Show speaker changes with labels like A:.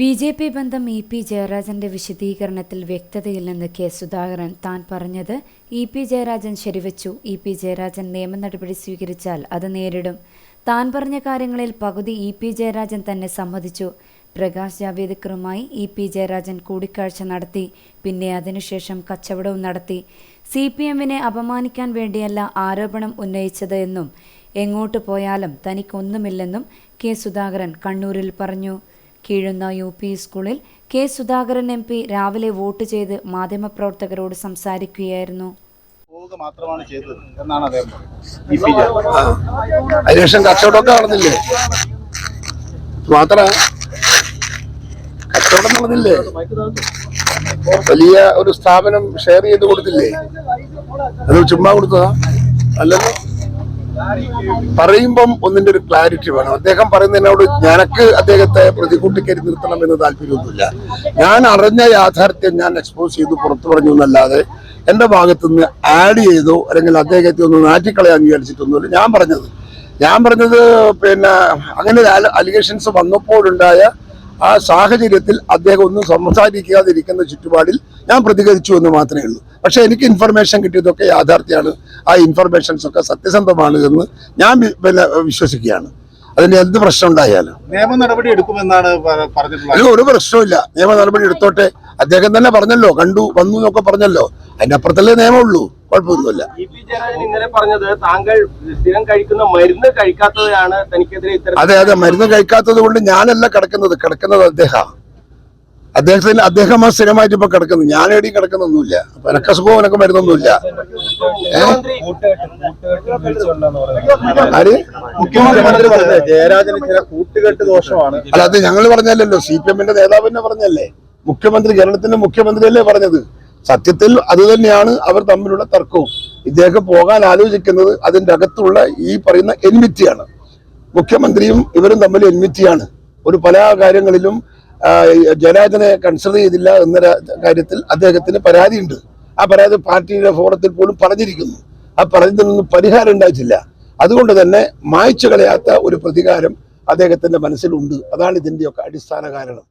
A: B J P ബന്ധം E P ജയരാജന്റെ വിശദീകരണത്തിൽ വ്യക്തതയില്ലെന്ന് കെ സുധാകരൻ താൻ പറഞ്ഞത് ഇ പി ജയരാജൻ ശരിവച്ചു ഇ പി ജയരാജൻ നിയമ നടപടി സ്വീകരിച്ചാൽ അത് നേരിടും. താൻ പറഞ്ഞ കാര്യങ്ങളിൽ പകുതി ഇ പി ജയരാജൻ തന്നെ സമ്മതിച്ചു. പ്രകാശ് ജാവേദ്കറുമായി ഇ പി ജയരാജൻ കൂടിക്കാഴ്ച നടത്തി പിന്നെ അതിനുശേഷം കച്ചവടവും നടത്തി. സി പി എമ്മിനെ അപമാനിക്കാൻ വേണ്ടിയല്ല ആരോപണം ഉന്നയിച്ചത് എന്നും എങ്ങോട്ട് പോയാലും തനിക്കൊന്നുമില്ലെന്നും കെ സുധാകരൻ കണ്ണൂരിൽ പറഞ്ഞു. കീഴുന്ന യു പി സ്കൂളിൽ കെ സുധാകരൻ എം പി രാവിലെ വോട്ട് ചെയ്ത് മാധ്യമപ്രവർത്തകരോട് സംസാരിക്കുകയായിരുന്നു.
B: മാത്രമാണ് ചെയ്തത് എന്നാണ് അദ്ദേഹം.
C: അതിനുശേഷം കച്ചവടമൊക്കെ നടന്നില്ലേ? മാത്ര കച്ചവടം നടന്നില്ലേ? വലിയ ഒരു സ്ഥാപനം ഷെയർ ചെയ്ത് കൊടുത്തില്ലേ? അത് ചുമ്മാ കൊടുത്തതാ? അല്ലല്ലോ പറയുമ്പം ഒന്നിന്റെ ഒരു ക്ലാരിറ്റി വേണം. അദ്ദേഹം പറയുന്നതിനോട് ഞാനക്ക് അദ്ദേഹത്തെ പ്രതികൂട്ടിക്കരി നിർത്തണം എന്ന് താല്പര്യമൊന്നുമില്ല. ഞാൻ അറിഞ്ഞ യാഥാർത്ഥ്യം ഞാൻ എക്സ്പോസ് ചെയ്തു പുറത്തു പറഞ്ഞു എന്നല്ലാതെ എന്റെ ഭാഗത്തുനിന്ന് ആഡ് ചെയ്തോ അല്ലെങ്കിൽ അദ്ദേഹത്തെ ഒന്ന് നാറ്റിക്കളയാൻ വിചാരിച്ചിട്ടൊന്നുമില്ല. ഞാൻ പറഞ്ഞത് ഞാൻ പറഞ്ഞത് പിന്നെ അങ്ങനെ അലിഗേഷൻസ് വന്നപ്പോഴുണ്ടായ ആ സാഹചര്യത്തിൽ അദ്ദേഹം ഒന്നും സംസാരിക്കാതിരിക്കുന്ന ചുറ്റുപാടിൽ ഞാൻ പ്രതികരിച്ചു എന്ന് മാത്രമേ ഉള്ളൂ. പക്ഷെ എനിക്ക് ഇൻഫർമേഷൻ കിട്ടിയതൊക്കെ യാഥാർത്ഥ്യമാണ്. ആ ഇൻഫർമേഷൻസ് ഒക്കെ സത്യസന്ധമാണ് എന്ന് ഞാൻ പിന്നെ വിശ്വസിക്കുകയാണ്. അതിന് എന്ത് പ്രശ്നം ഉണ്ടായാലും.
B: നിയമ നടപടി എടുക്കുമെന്നാണ് പറഞ്ഞിട്ടുള്ളത്.
C: ഒരു പ്രശ്നമില്ല നിയമ നടപടി എടുത്തോട്ടെ. അദ്ദേഹം തന്നെ പറഞ്ഞല്ലോ കണ്ടു വന്നു എന്നൊക്കെ പറഞ്ഞല്ലോ. അതിന്റെ അപ്പുറത്തല്ലേ നിയമമുള്ളൂ. കുഴപ്പമൊന്നുമില്ല.
D: ഇന്നലെ പറഞ്ഞത് താങ്കൾ സ്ഥിരം കഴിക്കുന്ന മരുന്ന് കഴിക്കാത്തതാണ് തനിക്കെതിരെ ഇത്തരം
C: അതെ അതെ. മരുന്ന് കഴിക്കാത്തത് കൊണ്ട് ഞാനല്ല കിടക്കുന്നത്. കിടക്കുന്നത് അദ്ദേഹം. അദ്ദേഹത്തിന് അദ്ദേഹം സ്ഥിരമായിട്ട് ഇപ്പൊ കിടക്കുന്നു. ഞാൻ എടി കിടക്കുന്നൊന്നുമില്ല. അപ്പൊ എനക്ക് അസുഖവും എനക്ക് മരുന്നൊന്നുമില്ല. ആര്? അല്ല അത് ഞങ്ങൾ പറഞ്ഞല്ലോ സി പി എമ്മിന്റെ നേതാവ് തന്നെ പറഞ്ഞല്ലേ മുഖ്യമന്ത്രി കേരളത്തിന്റെ മുഖ്യമന്ത്രിയല്ലേ പറഞ്ഞത്. സത്യത്തിൽ അത് തന്നെയാണ് അവർ തമ്മിലുള്ള തർക്കവും. ഇദ്ദേഹം പോകാൻ ആലോചിക്കുന്നത് അതിന്റെ അകത്തുള്ള ഈ പറയുന്ന എൻമിറ്റിയാണ് മുഖ്യമന്ത്രിയും ഇവരും തമ്മിൽ എൻമിറ്റിയാണ് ഒരു പല കാര്യങ്ങളിലും ജയരാജനെ കൺസിഡർ ചെയ്തില്ല എന്ന കാര്യത്തിൽ അദ്ദേഹത്തിന് പരാതിയുണ്ട്. ആ പരാതി പാർട്ടിയുടെ ഫോറത്തിൽ പോലും പറഞ്ഞിരിക്കുന്നു. ആ പറഞ്ഞതിൽ പറഞ്ഞതിനൊന്നും പരിഹാരം ഉണ്ടായിട്ടില്ല. അതുകൊണ്ട് തന്നെ മായ്ച്ചു കളയാത്ത ഒരു പ്രതികാരം അദ്ദേഹത്തിന്റെ മനസ്സിലുണ്ട്. അതാണ് ഇതിന്റെയൊക്കെ അടിസ്ഥാന കാരണം.